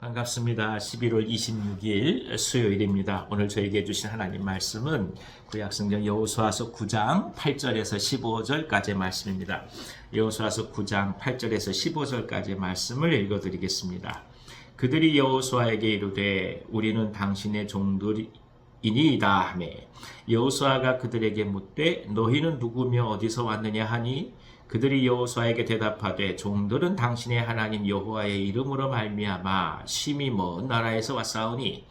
반갑습니다. 11월 26일 수요일입니다. 오늘 저에게 주신 하나님 말씀은 구약성경 여호수아서 9장 8절에서 15절까지의 말씀입니다. 여호수아서 9장 8절에서 15절까지의 말씀을 읽어드리겠습니다. 그들이 여호수아에게 이르되 우리는 당신의 종들이니이다 하매 여호수아가 그들에게 묻되 너희는 누구며 어디서 왔느냐 하니 그들이 여호수아에게 대답하되 종들은 당신의 하나님 여호와의 이름으로 말미암아 심히 먼 나라에서 왔사오니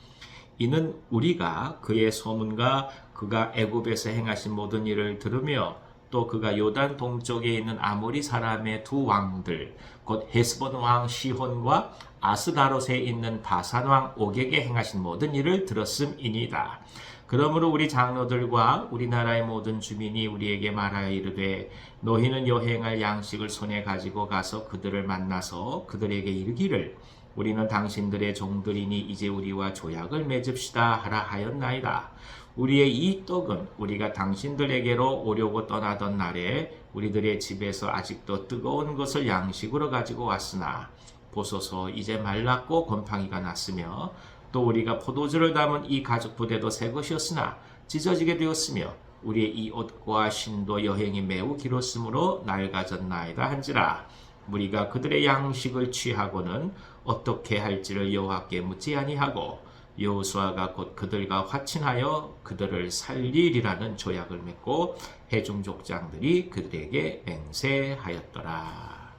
이는 우리가 그의 소문과 그가 애굽에서 행하신 모든 일을 들으며 또 그가 요단 동쪽에 있는 아모리 사람의 두 왕들 곧 헤스본 왕 시혼과 아스다롯에 있는 바산 왕 옥에게 행하신 모든 일을 들었음이니이다. 그러므로 우리 장로들과 우리나라의 모든 주민이 우리에게 말하여 이르되 너희는 여행할 양식을 손에 가지고 가서 그들을 만나서 그들에게 이르기를 우리는 당신들의 종들이니 이제 우리와 조약을 맺읍시다 하라 하였나이다. 우리의 이 떡은 우리가 당신들에게로 오려고 떠나던 날에 우리들의 집에서 아직도 뜨거운 것을 양식으로 가지고 왔으나 보소서 이제 말랐고 곰팡이가 났으며 또 우리가 포도주를 담은 이 가죽 부대도 새 것이었으나 찢어지게 되었으며 우리의 이 옷과 신도 여행이 매우 길었으므로 낡아졌나이다 한지라. 우리가 그들의 양식을 취하고는 어떻게 할지를 여호와께 묻지 아니하고 여호수아가 곧 그들과 화친하여 그들을 살리리라는 조약을 맺고 해중 족장들이 그들에게 맹세하였더라.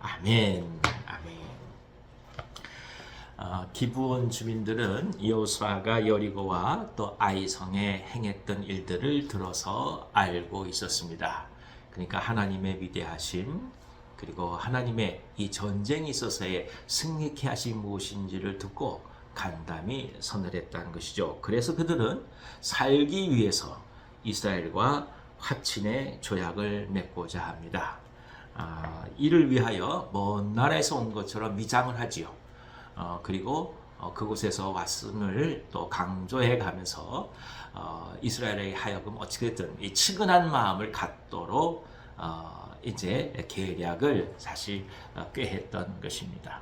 아멘 기부원 주민들은 여호수아가 여리고와 또 아이성에 행했던 일들을 들어서 알고 있었습니다. 그러니까 하나님의 위대하심 그리고 하나님의 이 전쟁에 있어서의 승리케 하신 무엇인지를 듣고 간담이 서늘했다는 것이죠. 그래서 그들은 살기 위해서 이스라엘과 화친의 조약을 맺고자 합니다. 아, 이를 위하여 먼 나라에서 온 것처럼 미장을 하지요. 어, 그리고 어, 그곳에서 왔음을 또 강조해 가면서 어, 이스라엘에 하여금 어찌됐든 이 측은한 마음을 갖도록 어, 이제 계략을 사실 어, 꾀했던 것입니다.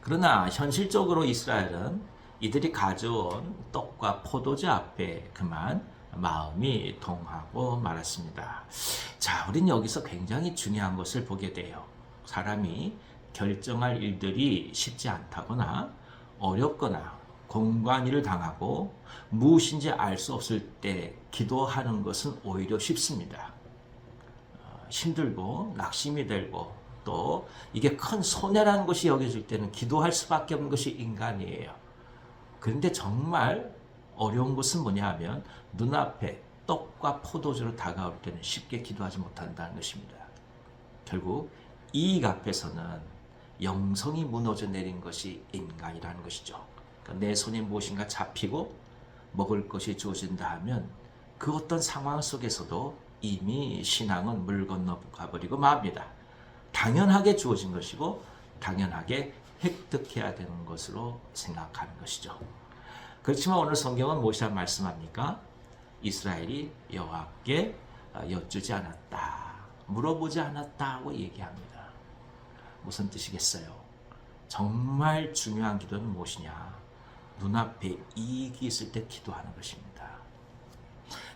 그러나 현실적으로 이스라엘은 이들이 가져온 떡과 포도주 앞에 그만 마음이 동하고 말았습니다. 자, 우리는 여기서 굉장히 중요한 것을 보게 돼요. 사람이 결정할 일들이 쉽지 않다거나 어렵거나 공관위를 당하고 무엇인지 알 수 없을 때 기도하는 것은 오히려 쉽습니다. 어, 힘들고 낙심이 되고 또 이게 큰 손해라는 것이 여겨질 때는 기도할 수밖에 없는 것이 인간이에요. 그런데 정말 어려운 것은 뭐냐 하면 눈앞에 떡과 포도주로 다가올 때는 쉽게 기도하지 못한다는 것입니다. 결국 이익 앞에서는 영성이 무너져 내린 것이 인간이라는 것이죠. 그러니까 내 손에 무엇인가 잡히고 먹을 것이 주어진다 하면 그 어떤 상황 속에서도 이미 신앙은 물 건너 가버리고 맙니다. 당연하게 주어진 것이고 당연하게 획득해야 되는 것으로 생각하는 것이죠. 그렇지만 오늘 성경은 무엇이라 말씀합니까? 이스라엘이 여호와께 여쭈지 않았다. 물어보지 않았다고 얘기합니다. 무슨 뜻이겠어요? 정말 중요한 기도는 무엇이냐? 눈앞에 이익이 있을 때 기도하는 것입니다.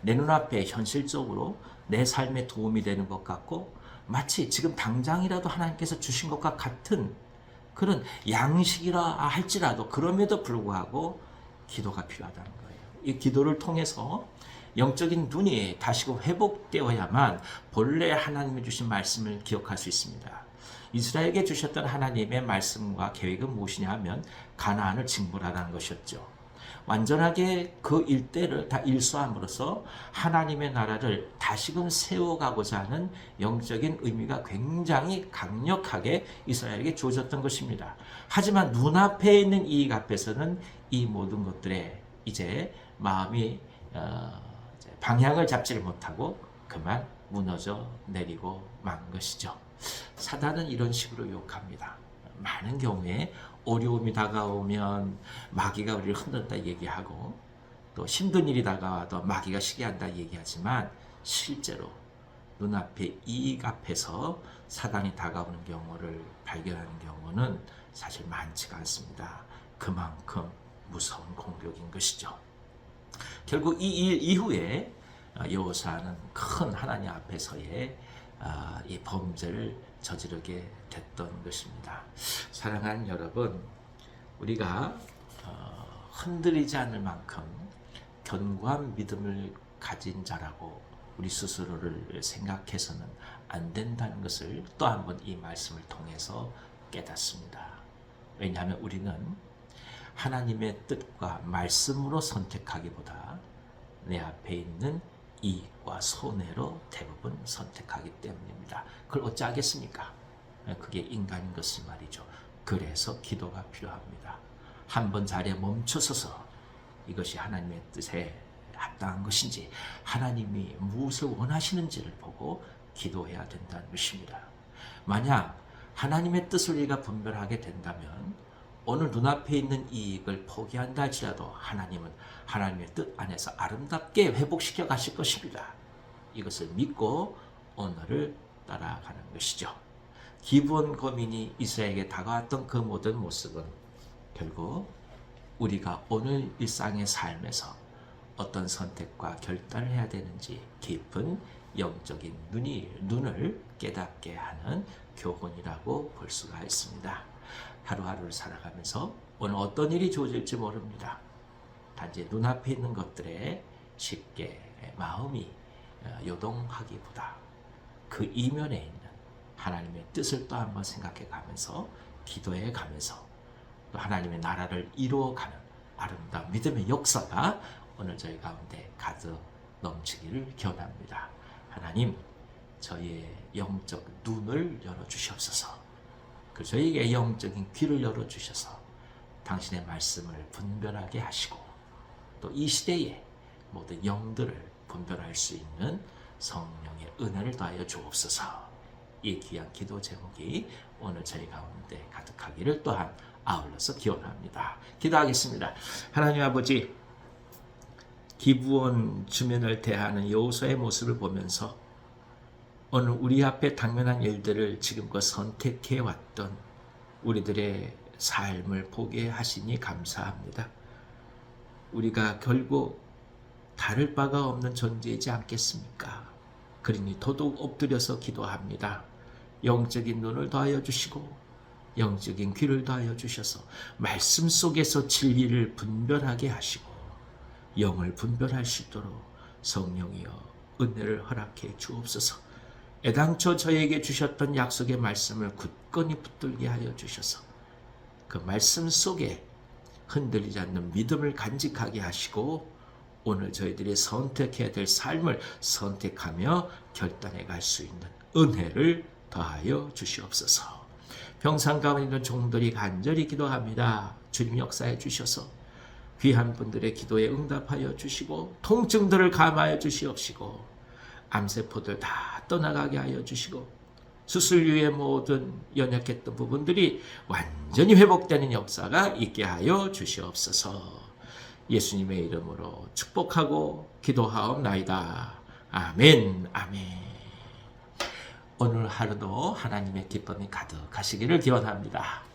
내 눈앞에 현실적으로 내 삶에 도움이 되는 것 같고 마치 지금 당장이라도 하나님께서 주신 것과 같은 그런 양식이라 할지라도 그럼에도 불구하고 기도가 필요하다는 거예요. 이 기도를 통해서 영적인 눈이 다시금 회복되어야만 본래 하나님이 주신 말씀을 기억할 수 있습니다. 이스라엘에게 주셨던 하나님의 말씀과 계획은 무엇이냐 하면 가나안을 징벌하라는 것이었죠. 완전하게 그 일대를 다 일수함으로써 하나님의 나라를 다시금 세워가고자 하는 영적인 의미가 굉장히 강력하게 이스라엘에게 주어졌던 것입니다. 하지만 눈앞에 있는 이익 앞에서는 이 모든 것들에 이제 마음이 어, 방향을 잡지를 못하고 그만 무너져 내리고 만 것이죠. 사단은 이런 식으로 유혹합니다. 많은 경우에 어려움이 다가오면 마귀가 우리를 흔든다 얘기하고 또 힘든 일이 다가와도 마귀가 시기한다 얘기하지만 실제로 눈앞에 이익 앞에서 사단이 다가오는 경우를 발견하는 경우는 사실 많지가 않습니다. 그만큼 무서운 공격인 것이죠. 결국 이 일 이후에 여호사는 큰 하나님 앞에서의 아, 이 범죄를 저지르게 됐던 것입니다. 사랑하는 여러분, 우리가 어, 흔들리지 않을 만큼 견고한 믿음을 가진 자라고 우리 스스로를 생각해서는 안 된다는 것을 또 한 번 이 말씀을 통해서 깨닫습니다. 왜냐하면 우리는 하나님의 뜻과 말씀으로 선택하기보다 내 앞에 있는 이익과 손해로 대부분 선택하기 때문입니다. 그걸 어찌 하겠습니까? 그게 인간인 것이 말이죠. 그래서 기도가 필요합니다. 한 번 자리에 멈춰서서 이것이 하나님의 뜻에 합당한 것인지 하나님이 무엇을 원하시는지를 보고 기도해야 된다는 것입니다. 만약 하나님의 뜻을 우리가 분별하게 된다면 오늘 눈앞에 있는 이익을 포기한다 할지라도 하나님은 하나님의 뜻 안에서 아름답게 회복시켜 가실 것입니다. 이것을 믿고 오늘을 따라가는 것이죠. 기브온 거민이 이스라엘에게 다가왔던 그 모든 모습은 결국 우리가 오늘 일상의 삶에서 어떤 선택과 결단을 해야 되는지 깊은 영적인 눈이 눈을 깨닫게 하는 교훈이라고 볼 수가 있습니다. 하루하루를 살아가면서 오늘 어떤 일이 주어질지 모릅니다. 단지 눈앞에 있는 것들에 쉽게 마음이 어, 요동하기보다 그 이면에 있는 하나님의 뜻을 또 한번 생각해 가면서 기도해 가면서 또 하나님의 나라를 이루어가는 아름다운 믿음의 역사가 오늘 저희 가운데 가득 넘치기를 기원합니다. 하나님, 저희의 영적 눈을 열어 주시옵소서. 그 저희에게 영적인 귀를 열어 주셔서 당신의 말씀을 분별하게 하시고 또 이 시대에 모든 영들을 분별할 수 있는 성령의 은혜를 더하여 주옵소서. 이 귀한 기도 제목이 오늘 저희 가운데 가득하기를 또한 아울러서 기원합니다. 기도하겠습니다. 하나님 아버지, 기부원 주면을 대하는 여호수아의 모습을 보면서 오늘 우리 앞에 당면한 일들을 지금껏 선택해 왔던 우리들의 삶을 보게 하시니 감사합니다. 우리가 결국 다를 바가 없는 존재이지 않겠습니까? 그러니 더더욱 엎드려서 기도합니다. 영적인 눈을 더하여 주시고 영적인 귀를 더하여 주셔서 말씀 속에서 진리를 분별하게 하시고 영을 분별할 수 있도록 성령이여 은혜를 허락해 주옵소서. 애당초 저에게 주셨던 약속의 말씀을 굳건히 붙들게 하여 주셔서 그 말씀 속에 흔들리지 않는 믿음을 간직하게 하시고 오늘 저희들이 선택해야 될 삶을 선택하며 결단해 갈 수 있는 은혜를 더하여 주시옵소서. 평상 가운데 있는 종들이 간절히 기도합니다. 주님 역사해 주셔서 귀한 분들의 기도에 응답하여 주시고 통증들을 감하여 주시옵시고 암세포들 다 떠나가게 하여 주시고 수술 후의 모든 연약했던 부분들이 완전히 회복되는 역사가 있게 하여 주시옵소서. 예수님의 이름으로 축복하고 기도하옵나이다. 아멘, 아멘. 오늘 하루도 하나님의 기쁨이 가득하시기를 기원합니다.